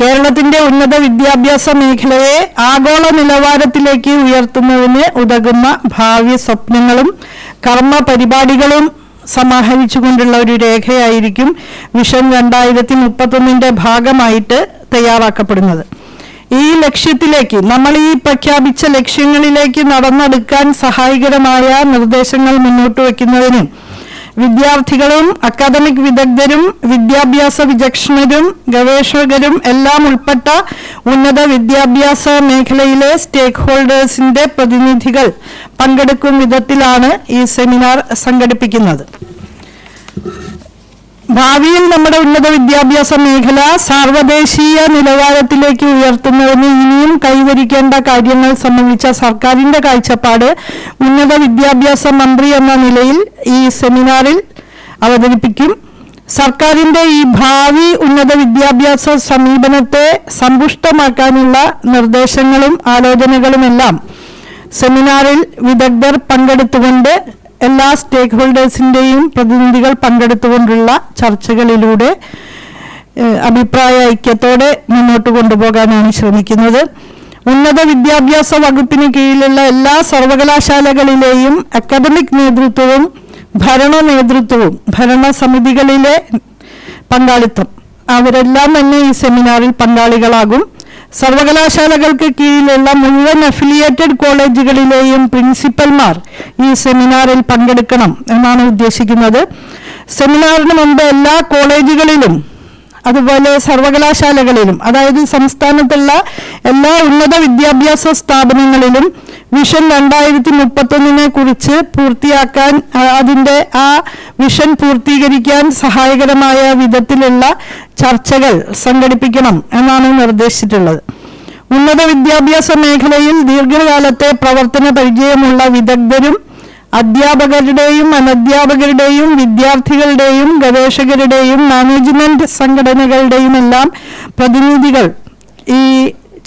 കേരളത്തിന്റെ ഉന്നത വിദ്യാഭ്യാസ മേഖലയെ ആഗോള നിലവാരത്തിലേക്ക് ഉയർത്തുന്നതിന് ഉതകുന്ന ഭാവി സ്വപ്നങ്ങളും കർമ്മ പരിപാടികളും സമാഹരിച്ചുകൊണ്ടുള്ള ഒരു രേഖയായിരിക്കും വിഷൻ രണ്ടായിരത്തി മുപ്പത്തൊന്നിന്റെ ഭാഗമായിട്ട് തയ്യാറാക്കപ്പെടുന്നത്. ഈ ലക്ഷ്യത്തിലേക്ക് നമ്മൾ ഈ പ്രഖ്യാപിച്ച ലക്ഷ്യങ്ങളിലേക്ക് നടന്നെടുക്കാൻ സഹായകരമായ നിർദ്ദേശങ്ങൾ മുന്നോട്ട് വയ്ക്കുന്നതിന് വിദ്യാർത്ഥികളും അക്കാദമിക് വിദഗ്ധരും വിദ്യാഭ്യാസ വിചക്ഷണരും ഗവേഷകരും എല്ലാം ഉൾപ്പെട്ട ഉന്നത വിദ്യാഭ്യാസ മേഖലയിലെ സ്റ്റേക്ക് ഹോൾഡേഴ്സിന്റെ പ്രതിനിധികൾ പങ്കെടുക്കും വിധത്തിലാണ് ഈ സെമിനാർ സംഘടിപ്പിക്കുന്നത്. ഭാവിയിൽ നമ്മുടെ ഉന്നത വിദ്യാഭ്യാസ മേഖല സർവദേശീയ നിലവാരത്തിലേക്ക് ഉയർത്തുന്നതിന് ഇനിയും കൈവരിക്കേണ്ട കാര്യങ്ങൾ സംബന്ധിച്ച സർക്കാരിന്റെ കാഴ്ചപ്പാട് ഉന്നത വിദ്യാഭ്യാസ മന്ത്രി എന്ന നിലയിൽ ഈ സെമിനാറിൽ അവതരിപ്പിക്കും. സർക്കാരിന്റെ ഈ ഭാവി ഉന്നത വിദ്യാഭ്യാസ സമീപനത്തെ സമ്പുഷ്ടമാക്കാനുള്ള നിർദ്ദേശങ്ങളും ആലോചനകളുമെല്ലാം സെമിനാറിൽ വിദഗ്ധർ പങ്കെടുത്തുകൊണ്ട് എല്ലാ സ്റ്റേക്ക് ഹോൾഡേഴ്സിന്റെയും പ്രതിനിധികൾ പങ്കെടുത്തുകൊണ്ടുള്ള ചർച്ചകളിലൂടെ അഭിപ്രായ ഐക്യത്തോടെ മുന്നോട്ട് കൊണ്ടുപോകാനാണ് ശ്രമിക്കുന്നത്. ഉന്നത വിദ്യാഭ്യാസ വകുപ്പിന് കീഴിലുള്ള എല്ലാ സർവകലാശാലകളിലെയും അക്കാദമിക് നേതൃത്വവും ഭരണ നേതൃത്വവും ഭരണസമിതികളിലെ പങ്കാളിത്തം. അവരെല്ലാം തന്നെ ഈ സെമിനാറിൽ പങ്കാളികളാകും. സർവകലാശാലകൾക്ക് കീഴിലുള്ള മുഴുവൻ അഫിലിയേറ്റഡ് കോളേജുകളിലെയും പ്രിൻസിപ്പൽമാർ ഈ സെമിനാറിൽ പങ്കെടുക്കണം എന്നാണ് ഉദ്ദേശിക്കുന്നത്. സെമിനാറിന് മുമ്പ് എല്ലാ കോളേജുകളിലും അതുപോലെ സർവകലാശാലകളിലും അതായത് സംസ്ഥാനത്തുള്ള എല്ലാ ഉന്നത വിദ്യാഭ്യാസ സ്ഥാപനങ്ങളിലും വിഷൻ രണ്ടായിരത്തി മുപ്പത്തൊന്നിനെ കുറിച്ച് പൂർത്തിയാക്കാൻ അതിന്റെ ആ വിഷൻ പൂർത്തീകരിക്കാൻ സഹായകരമായ വിധത്തിലുള്ള ചർച്ചകൾ സംഘടിപ്പിക്കണം എന്നാണ് നിർദ്ദേശിച്ചിട്ടുള്ളത്. ഉന്നത വിദ്യാഭ്യാസ മേഖലയിൽ ദീർഘകാലത്തെ പ്രവർത്തന പരിചയമുള്ള വിദഗ്ധരും അധ്യാപകരുടെയും അനധ്യാപകരുടെയും വിദ്യാർത്ഥികളുടെയും ഗവേഷകരുടെയും മാനേജ്മെന്റ് സംഘടനകളുടെയും എല്ലാം പ്രതിനിധികൾ ഈ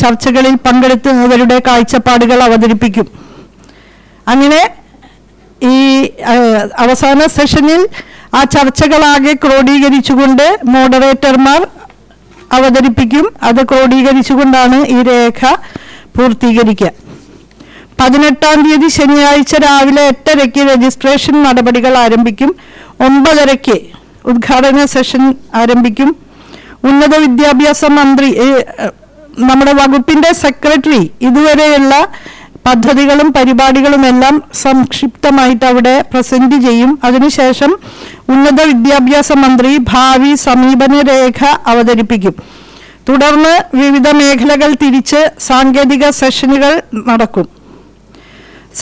ചർച്ചകളിൽ പങ്കെടുത്ത് അവരുടെ കാഴ്ചപ്പാടുകൾ അവതരിപ്പിക്കും. അങ്ങനെ ഈ അവസാന സെഷനിൽ ആ ചർച്ചകളാകെ ക്രോഡീകരിച്ചുകൊണ്ട് മോഡറേറ്റർമാർ അവതരിപ്പിക്കും. അത് ക്രോഡീകരിച്ചുകൊണ്ടാണ് ഈ രേഖ പൂർത്തീകരിക്കുക. പതിനെട്ടാം തീയതി ശനിയാഴ്ച രാവിലെ എട്ടരയ്ക്ക് രജിസ്ട്രേഷൻ നടപടികൾ ആരംഭിക്കും. ഒമ്പതരയ്ക്ക് ഉദ്ഘാടന സെഷൻ ആരംഭിക്കും. ഉന്നത വിദ്യാഭ്യാസ മന്ത്രി നമ്മുടെ വകുപ്പിന്റെ സെക്രട്ടറി ഇതുവരെയുള്ള പദ്ധതികളും പരിപാടികളും എല്ലാം സംക്ഷിപ്തമായിട്ട് അവിടെ പ്രസന്റ് ചെയ്യും. അതിനുശേഷം ഉന്നത വിദ്യാഭ്യാസ മന്ത്രി ഭാവി സമീപന രേഖ അവതരിപ്പിക്കും. തുടർന്ന് വിവിധ മേഖലകൾ തിരിച്ച് സാങ്കേതിക സെഷനുകൾ നടക്കും.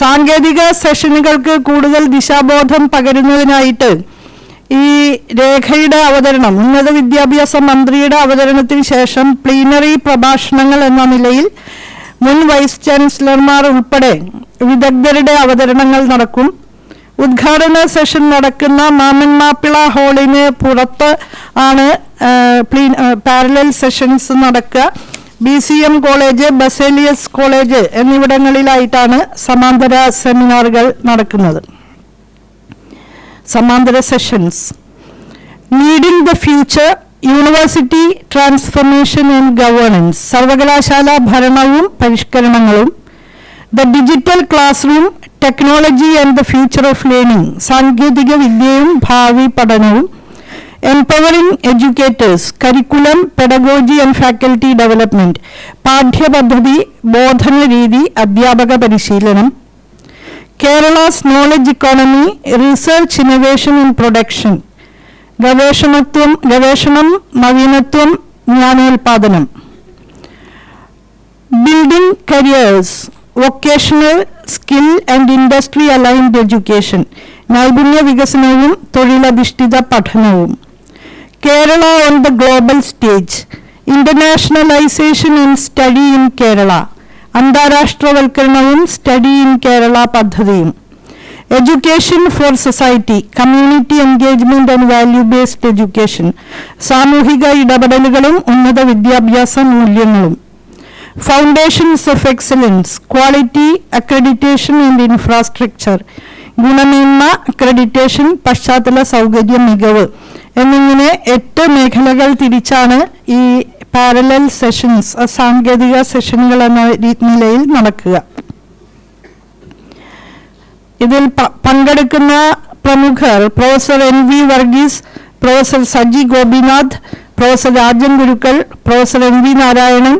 സാങ്കേതിക സെഷനുകൾക്ക് കൂടുതൽ ദിശാബോധം പകരുന്നതിനായിട്ട് ഈ രേഖയുടെ അവതരണം ഉന്നത വിദ്യാഭ്യാസ മന്ത്രിയുടെ അവതരണത്തിന് ശേഷം പ്ലീനറി പ്രഭാഷണങ്ങൾ എന്ന നിലയിൽ മുൻ വൈസ് ചാൻസലർമാർ ഉൾപ്പെടെ വിദഗ്ധരുടെ അവതരണങ്ങൾ നടക്കും. ഉദ്ഘാടന സെഷൻ നടക്കുന്ന മാമൻ മാപ്പിള ഹാളിന് പുറത്ത് ആണ് പാരലൽ സെഷൻസ് നടക്കുക. B C M college Baselius college എന്നിവിടങ്ങളിലായിട്ടാണ് സമാന്തര സെമിനാറുകൾ നടക്കുന്നത്. സമാന്തര sessions. Leading the future university transformation and governance സർവകലാശാല ഭരണവും പരിഷ്കരണങ്ങളും the digital classroom technology and the future of learning സാങ്കേതിക വിദ്യയും ഭാവി പഠനവും empowering educators curriculum pedagogy and faculty development പാഠ്യപദ്ധതി ബോധന രീതി അധ്യാപക പരിശീലനം Kerala's knowledge economy research innovation and production ഗവേഷണത്വം ഗവേഷണം നവീനത്വം ജ്ഞാനോൽപാദനം. Building careers vocational skill and industry aligned education നൈപുണ്യ വികസനവും തൊഴിലധിഷ്ഠിത പഠനവും. Kerala on the global stage internationalisation in study in Kerala അന്താരാഷ്ട്രവൽക്കരണവും study in Kerala പദ്ധതിയും education for society community engagement and value based education സാമൂഹിക ഇടപെടലുകളും ഉന്നത വിദ്യാഭ്യാസ മൂല്യങ്ങളും foundations of excellence quality accreditation and infrastructure ഗുണമേന്മ അക്രഡിറ്റേഷൻ പശ്ചാത്തല സൗകര്യ മികവ് എന്നിങ്ങനെ എട്ട് മേഖലകൾ തിരിച്ചാണ് ഈ പാരലൽ സെഷൻസ് സാങ്കേതിക സെഷനുകൾ എന്ന നിലയിൽ നടക്കുക. ഇതിൽ പങ്കെടുക്കുന്ന പ്രമുഖർ professor N V Varghese professor Saji Gopinath professor Rajan Gurukkal professor M V Narayanan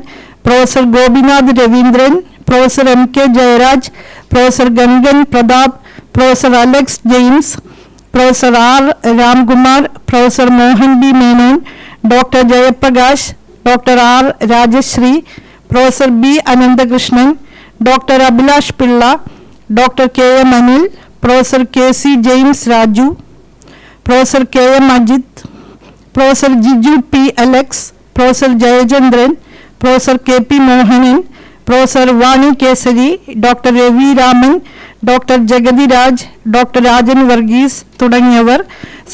professor Gopinath Raveendran professor M K Jayaraj professor Gangan Prathap professor Alex James professor R Ramkumar professor Mohan B Menon doctor Jayaprakash doctor R Rajasree professor B Ananthakrishnan doctor Abhilash Pillai doctor K M Anil professor K C James Raju professor K M Ajith professor Jiju P Alex professor Jayachandran professor K P Mohanan professor Vani Kesari doctor Ravi Raman doctor Jagathi Raj doctor Rajan Varghese തുടങ്ങിയവർ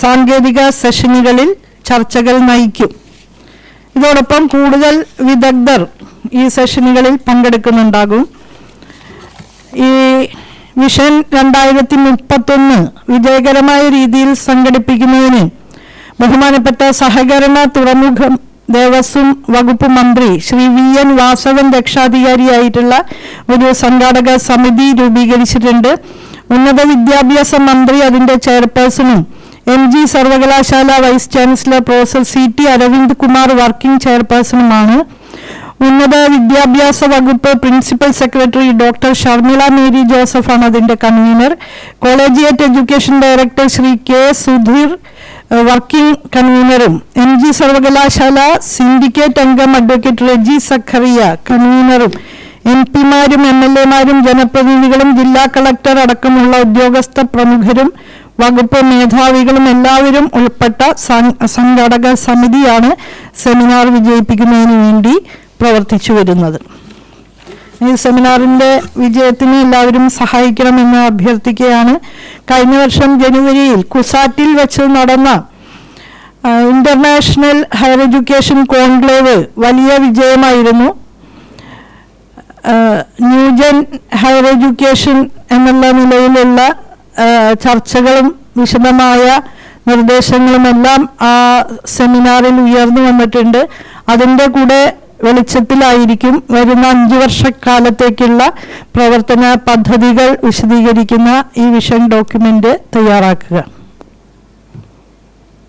സാങ്കേതിക സെഷനുകളിൽ ചർച്ചകൾ നയിക്കും. ഇതോടൊപ്പം കൂടുതൽ വിദഗ്ധർ ഈ സെഷനുകളിൽ പങ്കെടുക്കുന്നുണ്ടാകും. ഈ മിഷൻ രണ്ടായിരത്തി മുപ്പത്തൊന്ന് വിജയകരമായ രീതിയിൽ സംഘടിപ്പിക്കുന്നതിന് ബഹുമാനപ്പെട്ട സഹകരണ തുറമുഖം ദേവസ്വം വകുപ്പ് മന്ത്രി ശ്രീ വി എൻ വാസവൻ രക്ഷാധികാരിയായിട്ടുള്ള ഒരു സംഘാടക സമിതി രൂപീകരിച്ചിട്ടുണ്ട്. ഉന്നത വിദ്യാഭ്യാസ മന്ത്രി അതിന്റെ ചെയർപേഴ്സണും എം ജി സർവകലാശാല vice chancellor professor C T Aravind Kumar working ചെയർപേഴ്സണുമാണ്. ഉന്നത വിദ്യാഭ്യാസ വകുപ്പ് principal secretary doctor Sharmila Mary ജോസഫാണ് അതിന്റെ convener. Collegiate education director Shri K Sudheer working കൺവീനറും M G സർവകലാശാല സിൻഡിക്കേറ്റ് അംഗം അഡ്വക്കേറ്റ് റെജി സഖറിയ കൺവീനറും എം പിമാരും എം എൽ എമാരും ജനപ്രതിനിധികളും ജില്ലാ കളക്ടർ അടക്കമുള്ള ഉദ്യോഗസ്ഥ പ്രമുഖരും വകുപ്പ് മേധാവികളും എല്ലാവരും ഉൾപ്പെട്ട സംഘാടക സമിതിയാണ് സെമിനാർ വിജയിപ്പിക്കുന്നതിന് വേണ്ടി പ്രവർത്തിച്ചു വരുന്നത്. ഈ സെമിനാറിന്റെ വിജയത്തിന് എല്ലാവരും സഹായിക്കണമെന്ന് അഭ്യർത്ഥിക്കുകയാണ്. കഴിഞ്ഞ വർഷം ജനുവരിയിൽ കുസാറ്റിൽ വെച്ച് നടന്ന ഇന്റർനാഷണൽ ഹയർ എഡ്യൂക്കേഷൻ കോൺക്ലേവ് വലിയ വിജയമായിരുന്നു. ന്യൂജൻ ഹയർ എഡ്യൂക്കേഷൻ എന്നുള്ള നിലയിലുള്ള ചർച്ചകളും വിശദമായ നിർദ്ദേശങ്ങളുമെല്ലാം ആ സെമിനാറിൽ ഉയർന്നു വന്നിട്ടുണ്ട്. അതിന്റെ കൂടെ വെളിച്ചത്തിലായിരിക്കും വരുന്ന അഞ്ചു വർഷക്കാലത്തേക്കുള്ള പ്രവർത്തന പദ്ധതികൾ വിശദീകരിക്കുന്ന ഈ വിഷൻ ഡോക്യുമെന്റ് തയ്യാറാക്കുക.